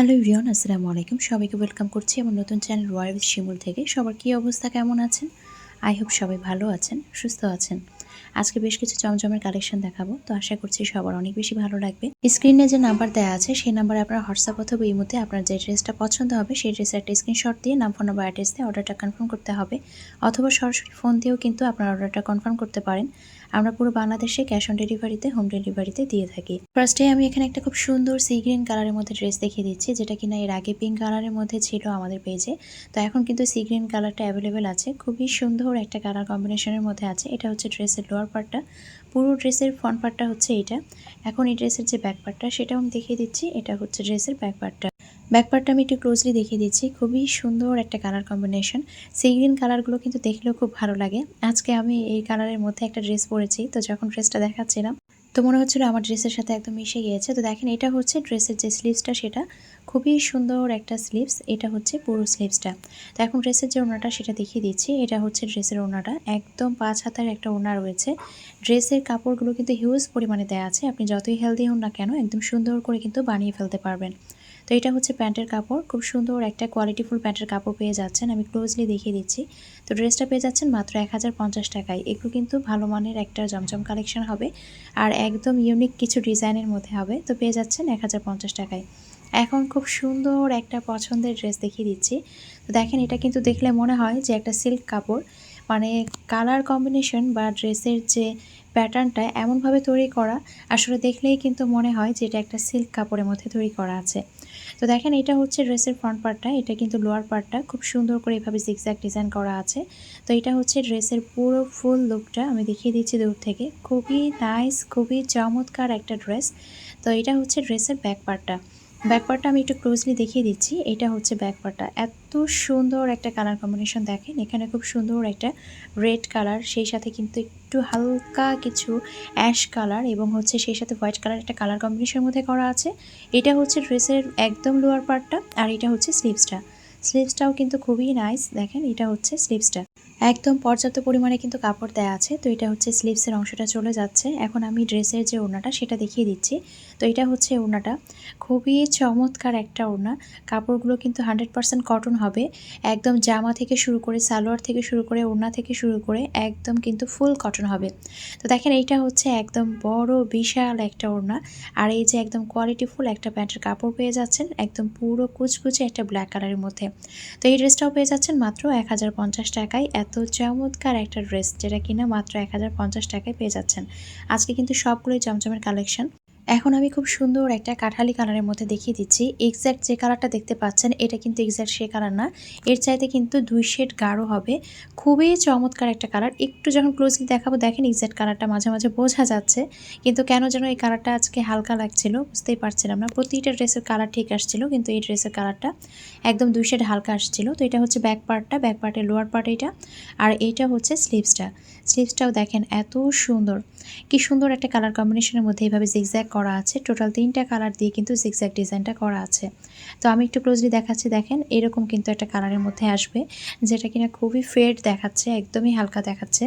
Hello রিয়ন আসসালামু আলাইকুম। সবাইকে ওয়েলকাম করছি আমার নতুন চ্যানেল রয়্যাল শিমুল থেকে। সবার কী অবস্থা, কেমন আছেন? আই হোপ সবাই ভালো আছেন, সুস্থ আছেন। আজকে বেশ কিছু চমচমের কালেকশন দেখাবো, তো আশা করছি সবার অনেক বেশি ভালো লাগবে। স্ক্রিনে যে নাম্বার দেওয়া আছে, সেই নাম্বারে আপনার হোয়াটসঅ্যাপ অথবা এই মুহূর্তে আপনার যে ড্রেসটা পছন্দ হবে, সেই ড্রেসের একটা স্ক্রিনশট দিয়ে নাম ফোন নাম্বার অ্যাড্রেস দিয়ে অর্ডারটা কনফার্ম করতে হবে। অথবা সরাসরি ফোন দিয়েও কিন্তু আপনার অর্ডারটা কনফার্ম করতে পারেন। আমরা পুরো বাংলাদেশে ক্যাশ অন ডেলিভারিতে হোম ডেলিভারিতে দিয়ে থাকি। ফার্স্টে আমি এখানে একটা খুব সুন্দর সি গ্রিন কালারের মধ্যে ড্রেস দেখিয়ে দিচ্ছি, যেটা কিনা এর আগে পিঙ্ক কালারের মধ্যে ছিল আমাদের পেজে তো এখন কিন্তু সি গ্রিন কালারটা অ্যাভেলেবেল আছে। খুবই সুন্দর একটা কালার কম্বিনেশনের মধ্যে আছে। এটা হচ্ছে ড্রেসের লোয়ার পার্টটা পুরো ড্রেসের ফ্রন্ট পার্টটা হচ্ছে এটা এখন এই ড্রেসের যে ব্যাক পার্টটা সেটাও আমি দেখিয়ে দিচ্ছি। এটা হচ্ছে ড্রেসের ব্যাক পার্টটা ব্যাক পার্টটা আমি একটু ক্লোজলি দেখিয়ে দিচ্ছি। খুবই সুন্দর একটা কালার কম্বিনেশন সেই গ্রিন কালারগুলো কিন্তু দেখলেও খুব ভালো লাগে। আজকে আমি এই কালারের মধ্যে একটা ড্রেস পরেছি। তো যখন ড্রেসটা দেখাচ্ছিলাম, তো মনে হচ্ছিল আমার ড্রেসের সাথে একদম মিশে গিয়েছে। তো দেখেন, এটা হচ্ছে ড্রেসের যে স্লিভসটা সেটা খুবই সুন্দর একটা স্লিভস এটা হচ্ছে পুরো স্লিভসটা তো এখন ড্রেসের যে ওনাটা সেটা দেখিয়ে দিচ্ছি, এটা হচ্ছে ড্রেসের ওনাটা একদম পাঁচ হাতার একটা ওনা রয়েছে। ড্রেসের কাপড়গুলো কিন্তু হিউজ পরিমাণে দেওয়া আছে, আপনি যতই হেলদি হন না কেন একদম সুন্দর করে কিন্তু বানিয়ে ফেলতে পারবেন। তো এটা হচ্ছে প্যান্টের কাপড়, খুব সুন্দর একটা কোয়ালিটিফুল প্যান্টের কাপড় পেয়ে যাচ্ছেন, আমি ক্লোজলি দেখিয়ে দিচ্ছি। তো ড্রেসটা পেয়ে যাচ্ছেন মাত্র এক হাজার পঞ্চাশ টাকায়। এগুলো কিন্তু ভালো মানের একটা জমজম কালেকশন হবে, আর একদম ইউনিক কিছু ডিজাইনের মধ্যে হবে, তো পেয়ে যাচ্ছেন এক হাজার পঞ্চাশ টাকায়। এখন খুব সুন্দর একটা পছন্দের ড্রেস দেখিয়ে দিচ্ছি। তো দেখেন, এটা কিন্তু দেখলে মনে হয় যে একটা সিল্ক কাপড়। মানে কালার কম্বিনেশন বা ড্রেসের যে প্যাটার্নটা এমনভাবে তৈরি করা, আসলে দেখলেই কিন্তু মনে হয় যে এটা একটা সিল্ক কাপড়ের মধ্যে তৈরি করা আছে। তো দেখেন, এটা হচ্ছে ড্রেসের ফ্রন্ট পার্টটা এটা কিন্তু লোয়ার পার্টটা খুব সুন্দর করে এভাবে জিগজ্যাগ ডিজাইন করা আছে। তো এটা হচ্ছে ড্রেসের পুরো ফুল লুকটা আমি দেখিয়ে দিচ্ছি দূর থেকে। খুবই নাইস খুবই চমৎকার একটা ড্রেস তো এটা হচ্ছে ড্রেসের ব্যাক পার্টটা ব্যাকপার্টটা আমি একটু ক্লোজলি দেখিয়ে দিচ্ছি। এটা হচ্ছে ব্যাকপার্টটা। এত সুন্দর একটা কালার কম্বিনেশন দেখেন। এখানে খুব সুন্দর একটা রেড কালার সেই সাথে কিন্তু একটু হালকা কিছু অ্যাশ কালার এবং হচ্ছে সেই সাথে হোয়াইট কালার একটা কালার কম্বিনেশনের মধ্যে করা আছে। এটা হচ্ছে ড্রেসের একদম লোয়ার পার্টটা আর এটা হচ্ছে স্লিভসটা স্লিভসটাও কিন্তু খুবই নাইস দেখেন। এটা হচ্ছে স্লিভসটা একদম পর্যাপ্ত পরিমাণে কিন্তু কাপড় দেওয়া আছে। তো এটা হচ্ছে স্লিভসের অংশটা চলে যাচ্ছে। এখন আমি ড্রেসের যে ওড়নাটা সেটা দেখিয়ে দিচ্ছি। তো এটা হচ্ছে ওড়নাটা। খুবই চমৎকার একটা ওড়না। কাপড়গুলো কিন্তু হান্ড্রেড পারসেন্ট কটন হবে। একদম জামা থেকে শুরু করে সালোয়ার থেকে শুরু করে ওড়না থেকে শুরু করে একদম কিন্তু ফুল কটন হবে। তো দেখেন এইটা হচ্ছে একদম বড়, বিশাল একটা ওড়না। আর এই যে একদম কোয়ালিটিফুল একটা প্যান্টের কাপড় পেয়ে যাচ্ছেন। একদম পুরো কুচকুচে একটা ব্ল্যাক কালারের মধ্যে। তো এই ড্রেসটাও পেয়ে যাচ্ছেন মাত্র এক হাজার পঞ্চাশ টাকায়। এত চমৎকার একটা ড্রেস যেটা কিনা মাত্র এক হাজার পঞ্চাশ টাকায় পেয়ে যাচ্ছেন। আজকে কিন্তু সবগুলোই চমচমের কালেকশন এখন আমি খুব সুন্দর একটা কাঠালি কালারের মধ্যে দেখিয়ে দিচ্ছি। এক্স্যাক্ট যে কালারটা দেখতে পাচ্ছেন, এটা কিন্তু এক্স্যাক্ট সে কালার না। এর চাইতে কিন্তু দুই শেড গাঢ় হবে। খুবই চমৎকার একটা কালার। একটু যখন ক্লোজলি দেখাবো, দেখেন এক্স্যাক্ট কালারটা মাঝে মাঝে বোঝা যাচ্ছে। কিন্তু কেন যেন এই কালারটা আজকে হালকা লাগছিল, বুঝতেই পারছিলাম না। প্রতিটা ড্রেসের কালার ঠিক আসছিল, কিন্তু এই ড্রেসের কালারটা একদম দুই শেড হালকা আসছিল। তো এটা হচ্ছে ব্যাক পার্টটা ব্যাক পার্টের লোয়ার পার্ট এটা। আর এইটা হচ্ছে স্লিভসটা স্লিভসটাও দেখেন এত সুন্দর। কি সুন্দর একটা কালার কম্বিনেশনের মধ্যে এইভাবে জিগজ্যাগ করা আছে। টোটাল তিনটা কালার দিয়ে কিন্তু জিগজ্যাগ ডিজাইনটা করা আছে। তো আমি একটু ক্লোজলি দেখাচ্ছি, দেখেন, এরকম কিন্তু একটা কালারের মধ্যে আসবে, যেটা কিনা খুবই ফেড দেখাচ্ছে, একদমই হালকা দেখাচ্ছে।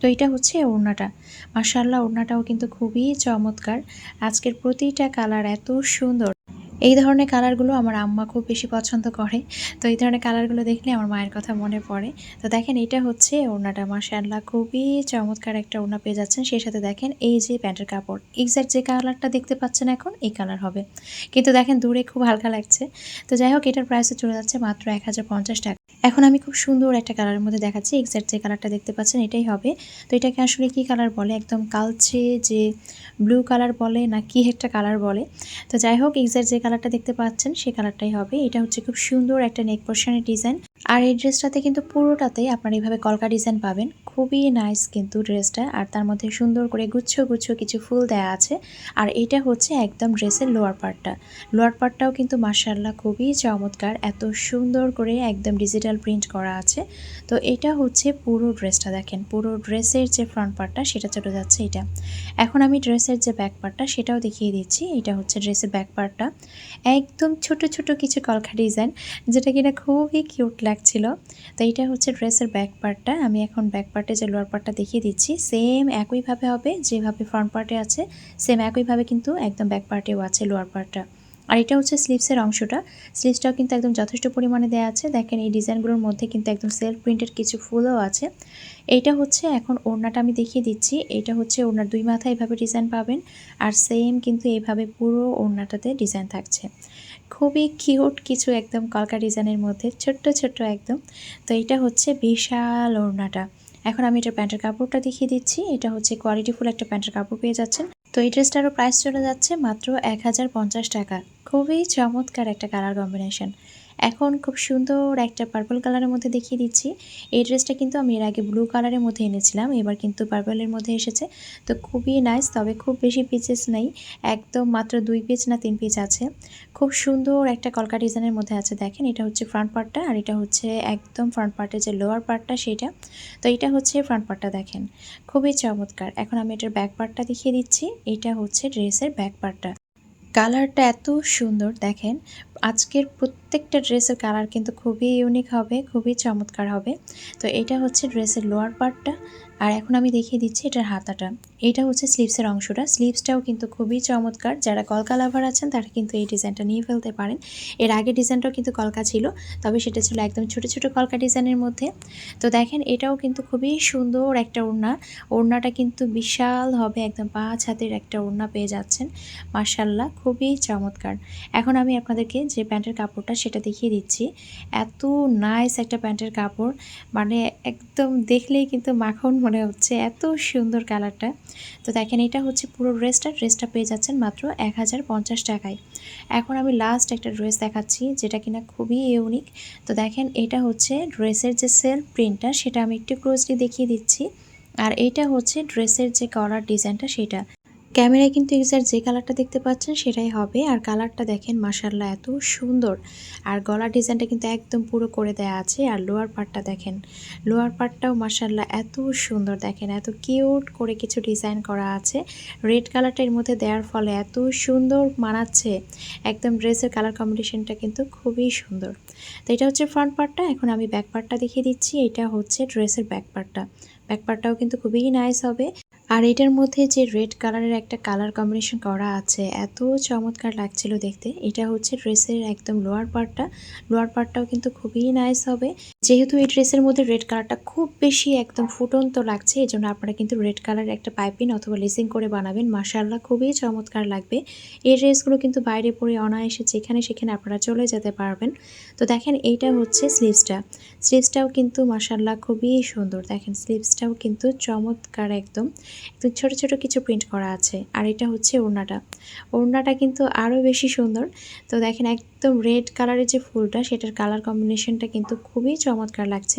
তো এটা হচ্ছে ওড়নাটা। মার্শাল্লাহ ওড়নাটাও কিন্তু খুবই চমৎকার। আজকের প্রতিটা কালার এত সুন্দর। এই ধরনের কালারগুলো আমার আম্মা খুব বেশি পছন্দ করে। তো এই ধরনের কালারগুলো দেখলে আমার মায়ের কথা মনে পড়ে। তো দেখেন, এটা হচ্ছে ওড়নাটা। মার্শাল্লাহ খুবই চমৎকার একটা ওড়না পেয়ে যাচ্ছেন। সেই সাথে দেখেন, এই যে প্যান্টের কাপড়। এক্স্যাক্ট যে কালারটা দেখতে পাচ্ছেন এখন, এই কালার হবে। কিন্তু দেখেন, দূরে খুব হালকা লাগছে। তো যাই হোক, এটার প্রাইসে চলে যাচ্ছে মাত্র এক হাজার পঞ্চাশ টাকা। এখন আমি খুব সুন্দর একটা কালারের মধ্যে দেখাচ্ছি এক্স্যাক্ট যে কালারটা দেখতে পাচ্ছেন এটাই হবে। তো এটাকে আসলে কি কালার বলে? একদম কালচে যে ব্লু কালার বলে না কি একটা কালার বলে। তো যাই হোক এক্স্যাক্ট যে কালারটা দেখতে পাচ্ছেন সেই কালারটাই হবে। এটা হচ্ছে খুব সুন্দর একটা নেক পোর্শনের ডিজাইন আর এই ড্রেসটাতে কিন্তু পুরোটাতেই আপনারা এইভাবে কলকা ডিজাইন পাবেন। খুবই নাইস কিন্তু ড্রেসটা। আর তার মধ্যে সুন্দর করে গুচ্ছ গুচ্ছ কিছু ফুল দেয়া আছে। আর এটা হচ্ছে একদম ড্রেসের লোয়ার পার্টটা। লোয়ার পার্টটাও কিন্তু মার্শাল্লাহ খুবই চমৎকার। এত সুন্দর করে একদম ডিজিটাল প্রিন্ট করা আছে। তো এটা হচ্ছে পুরো ড্রেসটা দেখেন। পুরো ড্রেসের যে ফ্রন্ট পার্টটা সেটা চলে যাচ্ছে এটা। এখন আমি ড্রেসের যে ব্যাক পার্টটা সেটাও দেখিয়ে দিচ্ছি। এটা হচ্ছে ড্রেসের ব্যাক পার্টটা। একদম ছোট ছোট কিছু কলকা ডিজাইন যেটা কিনা খুবই কিউট লাগছিল। তো এইটা হচ্ছে ড্রেসের ব্যাক পার্টটা আমি এখন ব্যাক পার্টে যে লোয়ার পার্টটা দেখিয়ে দিচ্ছি সেম একইভাবে হবে, যেভাবে ফ্রন্ট পার্টে আছে সেম একইভাবে কিন্তু একদম ব্যাক পার্টেও আছে লোয়ার পার্টটা আর এটা হচ্ছে স্লিভসের অংশটা। স্লিভসটাও কিন্তু একদম যথেষ্ট পরিমাণে দেওয়া আছে। দেখেন এই ডিজাইনগুলোর মধ্যে কিন্তু একদম সেলফ প্রিন্টেড কিছু ফুলও আছে। এইটা হচ্ছে এখন ওড়নাটা আমি দেখিয়ে দিচ্ছি। এটা হচ্ছে ওড়নার দুই মাথায় এভাবে ডিজাইন পাবেন। আর সেম কিন্তু এইভাবে পুরো ওড়নাটাতে ডিজাইন থাকছে। খুবই কিউট কিছু একদম কলকা ডিজাইনের মধ্যে, ছোট্ট ছোট্ট একদম। তো এটা হচ্ছে বিশাল ওড়নাটা। এখন আমি এটা প্যান্টের কাপড়টা দেখিয়ে দিচ্ছি। এটা হচ্ছে কোয়ালিটিফুল একটা প্যান্টের কাপড় পেয়ে যাচ্ছেন। তো এই ড্রেসটারও প্রাইস চলে যাচ্ছে মাত্র এক হাজার পঞ্চাশ টাকা। খুবই চমৎকার একটা কালার কম্বিনেশন। এখন খুব সুন্দর একটা পার্পল কালারের মধ্যে দেখিয়ে দিচ্ছি। এই ড্রেসটা কিন্তু আমি এর আগে ব্লু কালারের মধ্যে এনেছিলাম, এবার কিন্তু পার্পলের মধ্যে এসেছে। তো খুবই নাইস তবে খুব বেশি পিচেস নেই, একদম মাত্র দুই পিচ না তিন পিচ আছে। খুব সুন্দর একটা কলকা ডিজাইনের মধ্যে আছে, দেখেন, এটা হচ্ছে ফ্রন্ট পার্টটা আর এটা হচ্ছে একদম ফ্রন্ট পার্টের যে লোয়ার পার্টটা সেটা। তো এটা হচ্ছে ফ্রন্ট পার্টটা দেখেন, খুবই চমৎকার। এখন আমি এটার ব্যাক পার্টটা দেখিয়ে দিচ্ছি, এটা হচ্ছে ড্রেসের ব্যাক পার্টটা কালারটা এত সুন্দর, দেখেন আজকের প্রত্যেকটা ড্রেসের কালার কিন্তু খুবই ইউনিক হবে, খুবই চমৎকার হবে। তো এটা হচ্ছে ড্রেসের লোয়ার পার্টটা আর এখন আমি দেখিয়ে দিচ্ছি এটার হাতাটা। এটা হচ্ছে স্লিভসের অংশটা। স্লিভসটাও কিন্তু খুবই চমৎকার। যারা কলকা লাভার আছেন, তারা কিন্তু এই ডিজাইনটা নিয়ে ফেলতে পারেন। এর আগে ডিজাইনটাও কিন্তু কলকা ছিল, তবে সেটা ছিল একদম ছোট ছোট কলকা ডিজাইনের মধ্যে। তো দেখেন, এটাও কিন্তু খুবই সুন্দর একটা ওড়না। ওড়নাটা কিন্তু বিশাল হবে, একদম পাঁচ হাতের একটা ওড়না পেয়ে যাচ্ছেন। মার্শাল্লাহ খুবই চমৎকার। এখন আমি আপনাদেরকে যে প্যান্টের কাপড়টা সেটা দেখিয়ে দিচ্ছি। এত নাইস একটা প্যান্টের কাপড়। মানে একদম দেখলেই কিন্তু মাখন মনে হচ্ছে। এত সুন্দর কালারটা। তো দেখেন, এটা হচ্ছে পুরো ড্রেসটা ড্রেসটা পেয়ে যাচ্ছেন মাত্র এক হাজার পঞ্চাশ টাকায়। এখন আমি লাস্ট একটা ড্রেস দেখাচ্ছি, যেটা কিনা খুবই ইউনিক তো দেখেন, এটা হচ্ছে ড্রেসের যে সেলফ প্রিন্টটা সেটা আমি একটু ক্লোজলি দেখিয়ে দিচ্ছি। আর এইটা হচ্ছে ড্রেসের যে কলার ডিজাইনটা সেটা। ক্যামেরায় কিন্তু এক্সাক্ট যে কালারটা দেখতে পাচ্ছেন সেটাই হবে। আর কালারটা দেখেন মাসাল্লাহ এত সুন্দর। আর গলার ডিজাইনটা কিন্তু একদম পুরো করে দেয়া আছে। আর লোয়ার পার্টটা দেখেন, লোয়ার পার্টটাও মাসাল্লাহ এত সুন্দর দেখেন, এত কিউট করে কিছু ডিজাইন করা আছে। রেড কালারটা এর মধ্যে দেওয়ার ফলে এত সুন্দর মানাচ্ছে। একদম ড্রেসের কালার কম্বিনেশনটা কিন্তু খুবই সুন্দর। তো এটা হচ্ছে ফ্রন্ট পার্টটা, এখন আমি ব্যাক পার্টটা দেখিয়ে দিচ্ছি। এটা হচ্ছে ড্রেসের ব্যাক পার্টটা। ব্যাক পার্টটাও কিন্তু খুবই নাইস হবে। আর এটার মধ্যে যে রেড কালারের একটা কালার কম্বিনেশন করা আছে, এত চমৎকার লাগছিল দেখতে। এটা হচ্ছে ড্রেসের একদম লোয়ার পার্টটা। লোয়ার পার্টটাও কিন্তু খুবই নাইস হবে। যেহেতু এই ড্রেসের মধ্যে রেড কালারটা খুব বেশি একদম ফুটন্ত লাগছে এই জন্য আপনারা কিন্তু রেড কালারের একটা পাইপিং অথবা লেসিং করে বানাবেন। মাসাল্লাহ খুবই চমৎকার লাগবে। এই ড্রেসগুলো কিন্তু বাইরে পরে অনায়াসে যেখানে সেখানে আপনারা চলে যেতে পারবেন। তো দেখেন, এইটা হচ্ছে স্লিভসটা স্লিভসটাও কিন্তু মাসাল্লাহ খুবই সুন্দর। দেখেন স্লিভসটাও কিন্তু চমৎকার একদম। ছোট ছোট কিছু প্রিন্ট করা আছে। আর এটা হচ্ছে ওড়নাটা। ওড়নাটা কিন্তু আরও বেশি সুন্দর। তো দেখেন একদম রেড কালারের যে ফুলটা, সেটার কালার কম্বিনেশনটা কিন্তু খুবই চমৎকার লাগছে।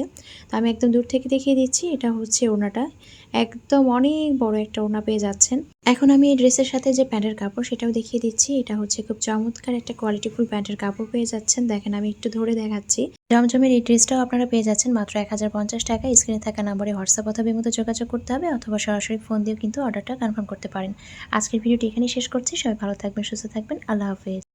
তো আমি একদম দূর থেকে দেখিয়ে দিচ্ছি, এটা হচ্ছে ওড়নাটা। একদম অনেক বড় একটা ওড়না পেয়ে যাচ্ছেন। এখন আমি এই ড্রেসের সাথে যে প্যান্টের কাপড় সেটাও দেখিয়ে দিচ্ছি। এটা হচ্ছে খুব চমৎকার একটা কোয়ালিটিফুল প্যান্টের কাপড় পেয়ে যাচ্ছেন। দেখেন, আমি একটু ধরে দেখাচ্ছি। জমজমের এই ড্রেসটাও আপনারা পেয়ে যাচ্ছেন মাত্র এক হাজার পঞ্চাশ টাকা। স্ক্রিনে থাকা নাম্বারে হোয়াটসঅ্যাপ অথবা মতো যোগাযোগ করতে হবে অথবা সরাসরি ফোন দিয়েও কিন্তু অর্ডারটা কনফার্ম করতে পারেন। আজকের ভিডিওটি এখানেই শেষ করছি। সবাই ভালো থাকবেন, সুস্থ থাকবেন। আল্লাহ হাফেজ।